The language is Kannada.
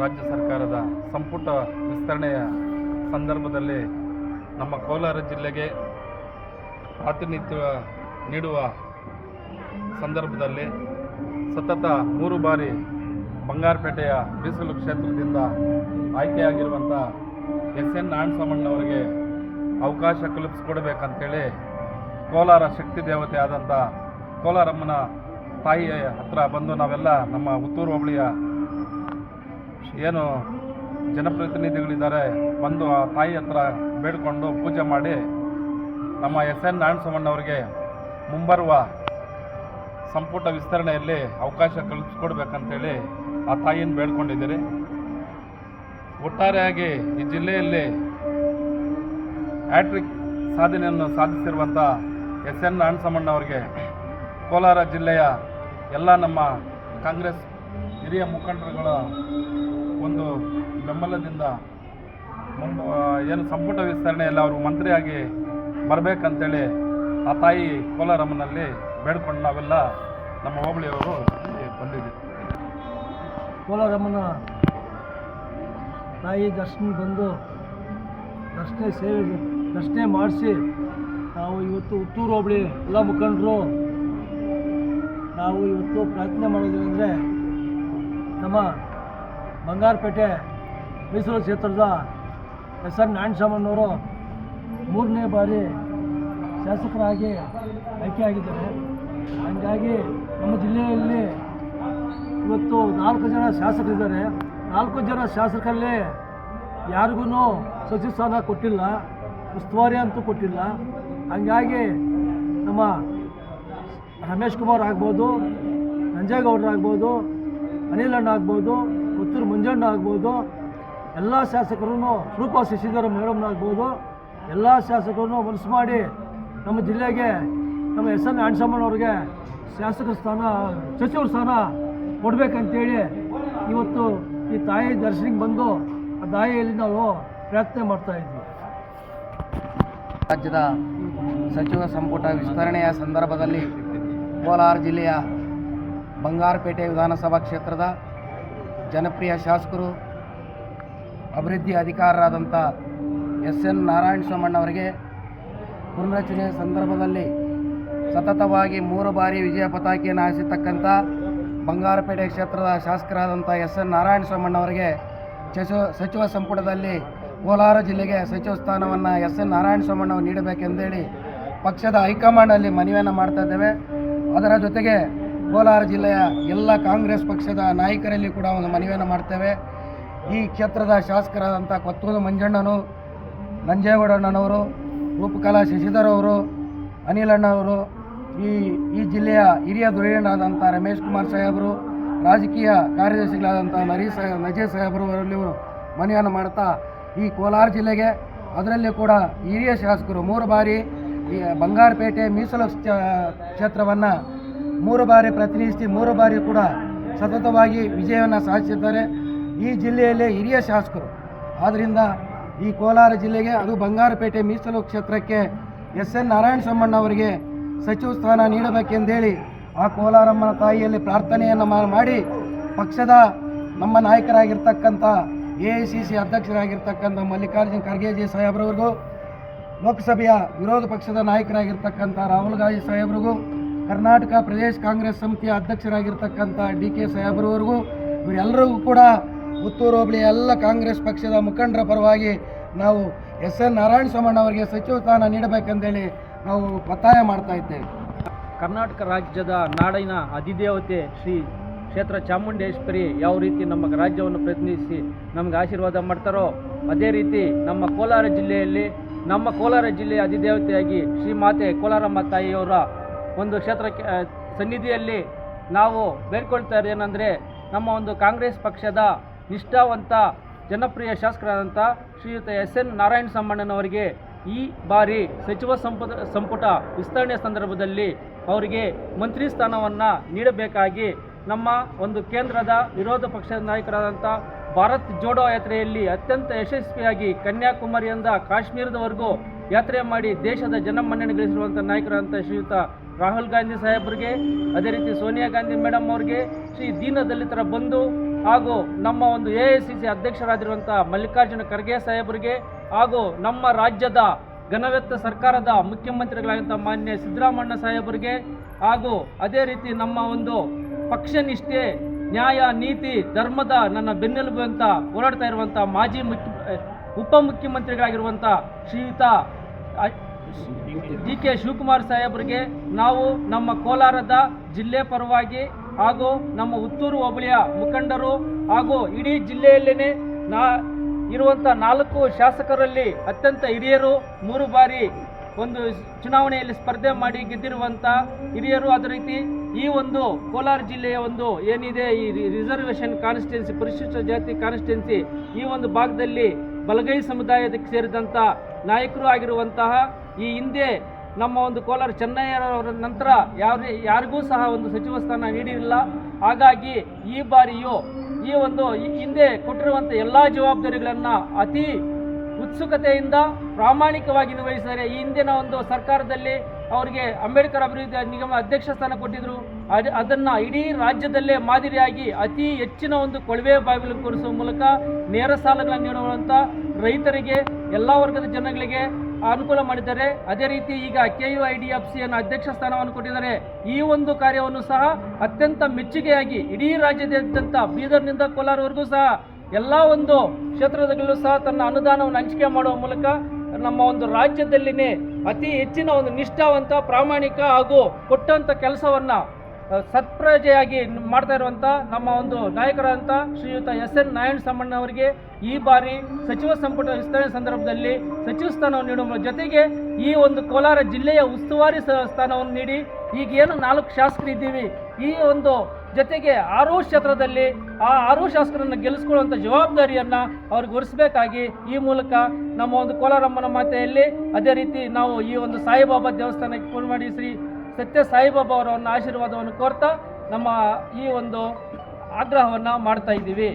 ರಾಜ್ಯ ಸರ್ಕಾರದ ಸಂಪುಟ ವಿಸ್ತರಣೆಯ ಸಂದರ್ಭದಲ್ಲಿ ನಮ್ಮ ಕೋಲಾರ ಜಿಲ್ಲೆಗೆ ಪ್ರಾತಿನಿಧ್ಯ ನೀಡುವ ಸಂದರ್ಭದಲ್ಲಿ ಸತತ ಮೂರು ಬಾರಿ ಬಂಗಾರಪೇಟೆಯ ಮೀಸಲು ಕ್ಷೇತ್ರದಿಂದ ಆಯ್ಕೆಯಾಗಿರುವಂಥ ಎಸ್ ಎನ್ ನಾರಾಯಣಸ್ವಾಮಣ್ಣವರಿಗೆ ಅವಕಾಶ ಕಲ್ಪಿಸ್ಕೊಡ್ಬೇಕಂತೇಳಿ ಕೋಲಾರ ಶಕ್ತಿ ದೇವತೆ ಆದಂಥ ಕೋಲಾರಮ್ಮನ ತಾಯಿಯ ಹತ್ರ ಬಂದು ನಾವೆಲ್ಲ ನಮ್ಮ ಹುತ್ತೂರು ಹೋಬಳಿಯ ಏನು ಜನಪ್ರತಿನಿಧಿಗಳಿದ್ದಾರೆ ಬಂದು ಆ ತಾಯಿ ಹತ್ರ ಬೇಡಿಕೊಂಡು ಪೂಜೆ ಮಾಡಿ ನಮ್ಮ ಎಸ್ ಎನ್ ನಾರಾಯಣಸ್ವಾಮಣ್ಣವ್ರಿಗೆ ಮುಂಬರುವ ಸಂಪುಟ ವಿಸ್ತರಣೆಯಲ್ಲಿ ಅವಕಾಶ ಕಲ್ಪಿಸ್ಕೊಡ್ಬೇಕಂತೇಳಿ ಆ ತಾಯಿಯನ್ನು ಬೇಡ್ಕೊಂಡಿದ್ದೀರಿ. ಒಟ್ಟಾರೆಯಾಗಿ ಈ ಜಿಲ್ಲೆಯಲ್ಲಿ ಹ್ಯಾಟ್ರಿಕ್ ಸಾಧನೆಯನ್ನು ಸಾಧಿಸಿರುವಂಥ ಎಸ್ ಎನ್ ನಾರಾಯಣಸ್ವಾಮಣ್ಣವ್ರಿಗೆ ಕೋಲಾರ ಜಿಲ್ಲೆಯ ಎಲ್ಲ ನಮ್ಮ ಕಾಂಗ್ರೆಸ್ ಹಿರಿಯ ಮುಖಂಡರುಗಳ ಒಂದು ಬೆಂಬಲದಿಂದ ಒಂದು ಏನು ಸಂಪುಟ ವಿಸ್ತರಣೆಯಲ್ಲಿ ಅವರು ಮಂತ್ರಿಯಾಗಿ ಬರಬೇಕಂತೇಳಿ ಆ ತಾಯಿ ಕೋಲಾರಮ್ಮನಲ್ಲಿ ಬೇಡ್ಕೊಂಡು ನಾವೆಲ್ಲ ನಮ್ಮ ಹೋಬಳಿಯವರು ಇಲ್ಲಿ ಬಂದಿದ್ದೀವಿ. ಕೋಲಾರಮ್ಮನ ತಾಯಿ ದರ್ಶನ ಬಂದು ದರ್ಶನ ಸೇವೆ ದರ್ಶನ ಮಾಡಿಸಿ ನಾವು ಇವತ್ತು ಹುತ್ತೂರು ಹೋಬಳಿ ಎಲ್ಲ ಮುಖಂಡರು ನಾವು ಇವತ್ತು ಪ್ರಾರ್ಥನೆ ಮಾಡಿದ್ದೀವಿ ಅಂದರೆ ನಮ್ಮ ಬಂಗಾರಪೇಟೆ ಮೈಸೂರು ಕ್ಷೇತ್ರದ ಎಸ್ ಎನ್ ನಾರಾಯಣಸ್ವಾಮಣ್ಣವರು ಮೂರನೇ ಬಾರಿ ಶಾಸಕರಾಗಿ ಆಯ್ಕೆಯಾಗಿದ್ದಾರೆ. ಹಾಗಾಗಿ ನಮ್ಮ ಜಿಲ್ಲೆಯಲ್ಲಿ ಇವತ್ತು ನಾಲ್ಕು ಜನ ಶಾಸಕರಿದ್ದಾರೆ. ನಾಲ್ಕು ಜನ ಶಾಸಕರಲ್ಲಿ ಯಾರಿಗೂ ಸಚಿವ ಸ್ಥಾನ ಕೊಟ್ಟಿಲ್ಲ, ಉಸ್ತುವಾರಿ ಅಂತೂ ಕೊಟ್ಟಿಲ್ಲ. ಹಂಗಾಗಿ ನಮ್ಮ ರಮೇಶ್ ಕುಮಾರ್ ಆಗ್ಬೋದು, ನಂಜೇಗೌಡರು ಆಗ್ಬೋದು ಅನಿಲ್ ಅಣ್ಣ ಆಗ್ಬೋದು ಪುತ್ತೂರು ಮುಂಜಣ್ಣ ಆಗ್ಬೋದು, ಎಲ್ಲ ಶಾಸಕರು ರೂಪಾ ಶಶಿಧರ ಮೇಡಮ್ನ ಆಗ್ಬೋದು. ಎಲ್ಲ ಶಾಸಕರನ್ನು ಮನಸ್ಸು ಮಾಡಿ ನಮ್ಮ ಜಿಲ್ಲೆಗೆ, ನಮ್ಮ ಎಸ್. ಎನ್ ನಾರಾಯಣಸ್ವಾಮಣ್ಣವ್ರಿಗೆ ಶಾಸಕ ಸ್ಥಾನ, ಸಚಿವರ ಸ್ಥಾನ ಕೊಡಬೇಕಂತೇಳಿ ಇವತ್ತು ಈ ತಾಯಿ ದರ್ಶನಕ್ಕೆ ಬಂದು ಆ ತಾಯಿಯಲ್ಲಿ ನಾವು ಪ್ರಯತ್ನ ಮಾಡ್ತಾ ಇದ್ವಿ. ರಾಜ್ಯದ ಸಚಿವ ಸಂಪುಟ ವಿಸ್ತರಣೆಯ ಸಂದರ್ಭದಲ್ಲಿ ಕೋಲಾರ ಜಿಲ್ಲೆಯ ಬಂಗಾರಪೇಟೆ ವಿಧಾನಸಭಾ ಕ್ಷೇತ್ರದ ಜನಪ್ರಿಯ ಶಾಸಕರು, ಅಭಿವೃದ್ಧಿ ಅಧಿಕಾರರಾದಂಥ ಎಸ್ ಎನ್ ನಾರಾಯಣ ಸೋಮಣ್ಣವರಿಗೆ ಪುನರ್ರಚನೆಯ ಸಂದರ್ಭದಲ್ಲಿ ಸತತವಾಗಿ ಮೂರು ಬಾರಿ ವಿಜಯ ಪತಾಕೆಯನ್ನು ಹಾರಿಸಿರ್ತಕ್ಕಂಥ ಬಂಗಾರಪೇಟೆ ಕ್ಷೇತ್ರದ ಶಾಸಕರಾದಂಥ ಎಸ್ ಎನ್ ನಾರಾಯಣ ಸೋಮಣ್ಣವರಿಗೆ ಸಚಿವ ಸಚಿವ ಸಂಪುಟದಲ್ಲಿ ಕೋಲಾರ ಜಿಲ್ಲೆಗೆ ಸಚಿವ ಸ್ಥಾನವನ್ನು ಎಸ್ ಎನ್ ನಾರಾಯಣ ಸ್ವಾಮಣ್ಣವರು ನೀಡಬೇಕೆಂದೇಳಿ ಪಕ್ಷದ ಹೈಕಮಾಂಡಲ್ಲಿ ಮನವಿಯನ್ನು ಮಾಡ್ತಾ ಇದ್ದೇವೆ. ಅದರ ಜೊತೆಗೆ ಕೋಲಾರ ಜಿಲ್ಲೆಯ ಎಲ್ಲ ಕಾಂಗ್ರೆಸ್ ಪಕ್ಷದ ನಾಯಕರಲ್ಲಿ ಕೂಡ ಒಂದು ಮನವಿಯನ್ನು ಮಾಡ್ತೇವೆ. ಈ ಕ್ಷೇತ್ರದ ಶಾಸಕರಾದಂಥ ಕೊತ್ತೂರು ಮಂಜಣ್ಣನು ನಂಜೇಗೌಡಣ್ಣನವರು ರೂಪಕಲಾ ಶಶಿಧರ್ ಅವರು, ಅನಿಲ್ ಅಣ್ಣವರು ಈ ಈ ಜಿಲ್ಲೆಯ ಹಿರಿಯ ಧುರೀಣರಾದಂಥ ರಮೇಶ್ ಕುಮಾರ್ ಸಾಹೇಬರು, ರಾಜಕೀಯ ಕಾರ್ಯದರ್ಶಿಗಳಾದಂಥ ನರಿ ಸಾಹೇಬ್, ನಜೀರ್ ಸಾಹೇಬರು ಅವರಲ್ಲಿ ಮನವಿಯನ್ನು ಮಾಡ್ತಾ ಈ ಕೋಲಾರ ಜಿಲ್ಲೆಗೆ. ಅದರಲ್ಲಿ ಕೂಡ ಹಿರಿಯ ಶಾಸಕರು ಮೂರು ಬಾರಿ ಬಂಗಾರಪೇಟೆ ಮೀಸಲು ಕ್ಷೇತ್ರವನ್ನು ಮೂರು ಬಾರಿ ಪ್ರತಿನಿಧಿಸಿ ಮೂರು ಬಾರಿ ಕೂಡ ಸತತವಾಗಿ ವಿಜಯವನ್ನು ಸಾಧಿಸಿದ್ದಾರೆ. ಈ ಜಿಲ್ಲೆಯಲ್ಲೇ ಹಿರಿಯ ಶಾಸಕರು. ಆದ್ದರಿಂದ ಈ ಕೋಲಾರ ಜಿಲ್ಲೆಗೆ ಅದು ಬಂಗಾರಪೇಟೆ ಮೀಸಲು ಕ್ಷೇತ್ರಕ್ಕೆ ಎಸ್ ಎನ್ ನಾರಾಯಣ ಸೊಮ್ಮಣ್ಣ ಅವರಿಗೆ ಸಚಿವ ಸ್ಥಾನ ನೀಡಬೇಕೆಂದೇಳಿ ಆ ಕೋಲಾರಮ್ಮನ ತಾಯಿಯಲ್ಲಿ ಪ್ರಾರ್ಥನೆಯನ್ನು ಮಾಡಿ ಪಕ್ಷದ ನಮ್ಮ ನಾಯಕರಾಗಿರ್ತಕ್ಕಂಥ ಎ ಐ ಸಿ ಸಿ ಅಧ್ಯಕ್ಷರಾಗಿರ್ತಕ್ಕಂಥ ಮಲ್ಲಿಕಾರ್ಜುನ್ ಖರ್ಗೆಜಿ ಸಾಹೇಬ್ರವ್ರಿಗೂ ಲೋಕಸಭೆಯ ವಿರೋಧ ಪಕ್ಷದ ನಾಯಕರಾಗಿರ್ತಕ್ಕಂಥ ರಾಹುಲ್ ಗಾಂಧಿ ಸಾಹೇಬ್ರಿಗೂ ಕರ್ನಾಟಕ ಪ್ರದೇಶ ಕಾಂಗ್ರೆಸ್ ಸಮಿತಿಯ ಅಧ್ಯಕ್ಷರಾಗಿರ್ತಕ್ಕಂಥ ಡಿ ಕೆ ಸಾಹೇಬ್ರವರೆಗೂ ಇವರೆಲ್ಲರಿಗೂ ಕೂಡ ಪುತ್ತೂರು ಹೋಬಳಿಯ ಎಲ್ಲ ಕಾಂಗ್ರೆಸ್ ಪಕ್ಷದ ಮುಖಂಡರ ಪರವಾಗಿ ನಾವು ಎಸ್ ಎನ್ ನಾರಾಯಣ ಸೋಮಣ್ಣ ಅವರಿಗೆ ಸಚಿವ ಸ್ಥಾನ ನೀಡಬೇಕಂದೇಳಿ ನಾವು ಒತ್ತಾಯ ಮಾಡ್ತಾ ಇದ್ದೇವೆ. ಕರ್ನಾಟಕ ರಾಜ್ಯದ ನಾಡಿನ ಅಧಿದೇವತೆ ಶ್ರೀ ಕ್ಷೇತ್ರ ಚಾಮುಂಡೇಶ್ವರಿ ಯಾವ ರೀತಿ ನಮ್ಮ ರಾಜ್ಯವನ್ನು ಪ್ರತಿನಿಧಿಸಿ ನಮಗೆ ಆಶೀರ್ವಾದ ಮಾಡ್ತಾರೋ ಅದೇ ರೀತಿ ನಮ್ಮ ಕೋಲಾರ ಜಿಲ್ಲೆಯಲ್ಲಿ ನಮ್ಮ ಕೋಲಾರ ಜಿಲ್ಲೆಯ ಅಧಿದೇವತೆಯಾಗಿ ಶ್ರೀಮಾತೆ ಕೋಲಾರಮ್ಮ ತಾಯಿಯವರ ಒಂದು ಕ್ಷೇತ್ರಕ್ಕೆ ಸನ್ನಿಧಿಯಲ್ಲಿ ನಾವು ಬೇಡ್ಕೊಳ್ತಾ ಏನಂದರೆ, ನಮ್ಮ ಒಂದು ಕಾಂಗ್ರೆಸ್ ಪಕ್ಷದ ನಿಷ್ಠಾವಂತ, ಜನಪ್ರಿಯ ಶಾಸಕರಾದಂಥ ಶ್ರೀಯುತ ಎಸ್ ಎನ್ ನಾರಾಯಣ ಸಮ್ಮಣ್ಣನವರಿಗೆ ಈ ಬಾರಿ ಸಚಿವ ಸಂಪುಟ ಸಂಪುಟ ವಿಸ್ತರಣೆ ಸಂದರ್ಭದಲ್ಲಿ ಅವರಿಗೆ ಮಂತ್ರಿ ಸ್ಥಾನವನ್ನು ನೀಡಬೇಕಾಗಿ ನಮ್ಮ ಒಂದು ಕೇಂದ್ರದ ವಿರೋಧ ಪಕ್ಷದ ನಾಯಕರಾದಂಥ ಭಾರತ್ ಜೋಡೋ ಯಾತ್ರೆಯಲ್ಲಿ ಅತ್ಯಂತ ಯಶಸ್ವಿಯಾಗಿ ಕನ್ಯಾಕುಮಾರಿಯಿಂದ ಕಾಶ್ಮೀರದವರೆಗೂ ಯಾತ್ರೆ ಮಾಡಿ ದೇಶದ ಜನಮನ್ನಣೆ ಗಳಿಸಿರುವಂಥ ನಾಯಕರಾದಂಥ ಶ್ರೀಯುತ ರಾಹುಲ್ ಗಾಂಧಿ ಸಾಹೇಬರಿಗೆ, ಅದೇ ರೀತಿ ಸೋನಿಯಾ ಗಾಂಧಿ ಮೇಡಮ್ ಅವ್ರಿಗೆ, ಶ್ರೀ ದೀನ ದಲಿತರ ಬಂಧು ಹಾಗೂ ನಮ್ಮ ಒಂದು ಎ ಐ ಸಿ ಸಿ ಅಧ್ಯಕ್ಷರಾಗಿರುವಂಥ ಮಲ್ಲಿಕಾರ್ಜುನ ಖರ್ಗೆ ಸಾಹೇಬರಿಗೆ ಹಾಗೂ ನಮ್ಮ ರಾಜ್ಯದ ಘನವೆತ್ತ ಸರ್ಕಾರದ ಮುಖ್ಯಮಂತ್ರಿಗಳಾದಂಥ ಮಾನ್ಯ ಸಿದ್ದರಾಮಣ್ಣ ಸಾಹೇಬರಿಗೆ ಹಾಗೂ ಅದೇ ರೀತಿ ನಮ್ಮ ಒಂದು ಪಕ್ಷನಿಷ್ಠೆ ನ್ಯಾಯ, ನೀತಿ, ಧರ್ಮದ ನನ್ನ ಬೆನ್ನೆಲುಬು ಅಂತ ಹೋರಾಡ್ತಾ ಇರುವಂಥ ಮಾಜಿ ಮುಖ್ಯ ಉಪಮುಖ್ಯಮಂತ್ರಿಗಳಾಗಿರುವಂಥ ಶ್ರೀಯುತ ಡಿ ಕೆ ಶಿವಕುಮಾರ್ ಸಾಹೇಬರಿಗೆ ನಾವು ನಮ್ಮ ಕೋಲಾರದ ಜಿಲ್ಲೆ ಪರವಾಗಿ ಹಾಗೂ ನಮ್ಮ ಹುತ್ತೂರು ಹೋಬಳಿಯ ಮುಖಂಡರು ಹಾಗೂ ಇಡೀ ಜಿಲ್ಲೆಯಲ್ಲೇ ನಾ ಇರುವಂಥ ನಾಲ್ಕು ಶಾಸಕರಲ್ಲಿ ಅತ್ಯಂತ ಹಿರಿಯರು ಮೂರು ಬಾರಿ ಒಂದು ಚುನಾವಣೆಯಲ್ಲಿ ಸ್ಪರ್ಧೆ ಮಾಡಿ ಗೆದ್ದಿರುವಂಥ ಹಿರಿಯರು. ಅದೇ ರೀತಿ ಈ ಒಂದು ಕೋಲಾರ ಜಿಲ್ಲೆಯ ಒಂದು ಏನಿದೆ, ಈ ರಿಸರ್ವೇಷನ್ ಕಾನ್ಸ್ಟಿಟ್ಯೂನ್ಸಿ ಪರಿಶಿಷ್ಟ ಜಾತಿ ಕಾನ್ಸ್ಟಿಟ್ಯೂನ್ಸಿ ಈ ಒಂದು ಭಾಗದಲ್ಲಿ ಬಲಗೈ ಸಮುದಾಯಕ್ಕೆ ಸೇರಿದಂಥ ನಾಯಕರು ಆಗಿರುವಂತಹ ಈ ಹಿಂದೆ ನಮ್ಮ ಒಂದು ಕೋಲಾರ ಚೆನ್ನಯ್ಯರವರ ನಂತರ ಯಾರೇ ಯಾರಿಗೂ ಸಹ ಒಂದು ಸಚಿವ ಸ್ಥಾನ ನೀಡಿರಲಿಲ್ಲ. ಹಾಗಾಗಿ ಈ ಬಾರಿಯೂ ಈ ಒಂದು ಹಿಂದೆ ಕೊಟ್ಟಿರುವಂಥ ಎಲ್ಲ ಜವಾಬ್ದಾರಿಗಳನ್ನು ಅತಿ ಉತ್ಸುಕತೆಯಿಂದ ಪ್ರಾಮಾಣಿಕವಾಗಿ ನಿರ್ವಹಿಸಿದ್ದಾರೆ. ಈ ಹಿಂದಿನ ಒಂದು ಸರ್ಕಾರದಲ್ಲಿ ಅವರಿಗೆ ಅಂಬೇಡ್ಕರ್ ಅಭಿವೃದ್ಧಿ ನಿಗಮ ಅಧ್ಯಕ್ಷ ಸ್ಥಾನ ಕೊಟ್ಟಿದ್ದರು ಅದು ಅದನ್ನು ಇಡೀ ರಾಜ್ಯದಲ್ಲೇ ಮಾದರಿಯಾಗಿ ಅತಿ ಹೆಚ್ಚಿನ ಒಂದು ಕೊಳವೆ ಬಾವಿಲು ಕೊಡಿಸುವ ಮೂಲಕ ನೇರ ಸಾಲಗಳನ್ನು ನೀಡುವಂಥ ರೈತರಿಗೆ, ಎಲ್ಲ ವರ್ಗದ ಜನಗಳಿಗೆ ಅನುಕೂಲ ಮಾಡಿದ್ದಾರೆ. ಅದೇ ರೀತಿ ಈಗ K U I D F ಸಿಯನ್ನು ಅಧ್ಯಕ್ಷ ಸ್ಥಾನವನ್ನು ಕೊಟ್ಟಿದ್ದಾರೆ. ಈ ಒಂದು ಕಾರ್ಯವನ್ನು ಸಹ ಅತ್ಯಂತ ಮೆಚ್ಚುಗೆಯಾಗಿ ಇಡೀ ರಾಜ್ಯದಾದ್ಯಂತ ಬೀದರ್ನಿಂದ ಕೋಲಾರವರೆಗೂ ಸಹ ಎಲ್ಲ ಒಂದು ಕ್ಷೇತ್ರದಲ್ಲೂ ಸಹ ತನ್ನ ಅನುದಾನವನ್ನು ಹಂಚಿಕೆ ಮಾಡುವ ಮೂಲಕ ನಮ್ಮ ಒಂದು ರಾಜ್ಯದಲ್ಲಿನೇ ಅತಿ ಹೆಚ್ಚಿನ ಒಂದು ನಿಷ್ಠಾವಂತ ಪ್ರಾಮಾಣಿಕ ಹಾಗೂ ಕೊಟ್ಟಂಥ ಕೆಲಸವನ್ನು ಸತ್ಪ್ರಜೆಯಾಗಿ ಮಾಡ್ತಾ ಇರುವಂಥ ನಮ್ಮ ಒಂದು ನಾಯಕರಾದಂಥ ಶ್ರೀಯುತ ಎಸ್ ಎನ್ ನಾರಾಯಣ ಸಾಮಣ್ಣ ಅವರಿಗೆ ಈ ಬಾರಿ ಸಚಿವ ಸಂಪುಟ ವಿಸ್ತರಣೆ ಸಂದರ್ಭದಲ್ಲಿ ಸಚಿವ ಸ್ಥಾನವನ್ನು ನೀಡುವ ಜೊತೆಗೆ ಈ ಒಂದು ಕೋಲಾರ ಜಿಲ್ಲೆಯ ಉಸ್ತುವಾರಿ ಸ್ಥಾನವನ್ನು ನೀಡಿ ಈಗೇನು ನಾಲ್ಕು ಶಾಸಕರು ಇದ್ದೀವಿ. ಈ ಒಂದು ಜೊತೆಗೆ ಆರು ಕ್ಷೇತ್ರದಲ್ಲಿ ಆ ಆರು ಶಾಸಕರನ್ನು ಗೆಲ್ಲಿಸ್ಕೊಳ್ಳುವಂಥ ಜವಾಬ್ದಾರಿಯನ್ನು ಅವ್ರಿಗೆ ಹೊರಿಸಬೇಕಾಗಿ ಈ ಮೂಲಕ ನಮ್ಮ ಒಂದು ಕೋಲಾರಮ್ಮನ ಮಾತೆಯಲ್ಲಿ ಅದೇ ರೀತಿ ನಾವು ಈ ಒಂದು ಸಾಯಿಬಾಬಾ ದೇವಸ್ಥಾನಕ್ಕೆ ಫೋನ್ ಮಾಡಿ ಶ್ರೀ ಸತ್ಯ ಸಾಯಿಬಾಬಾ ಅವರ ಆಶೀರ್ವಾದವನ್ನು ಕೋರ್ತಾ ನಮ್ಮ ಈ ಒಂದು ಆಗ್ರಹವನ್ನು ಮಾಡ್ತಾ ಇದ್ದೀವಿ.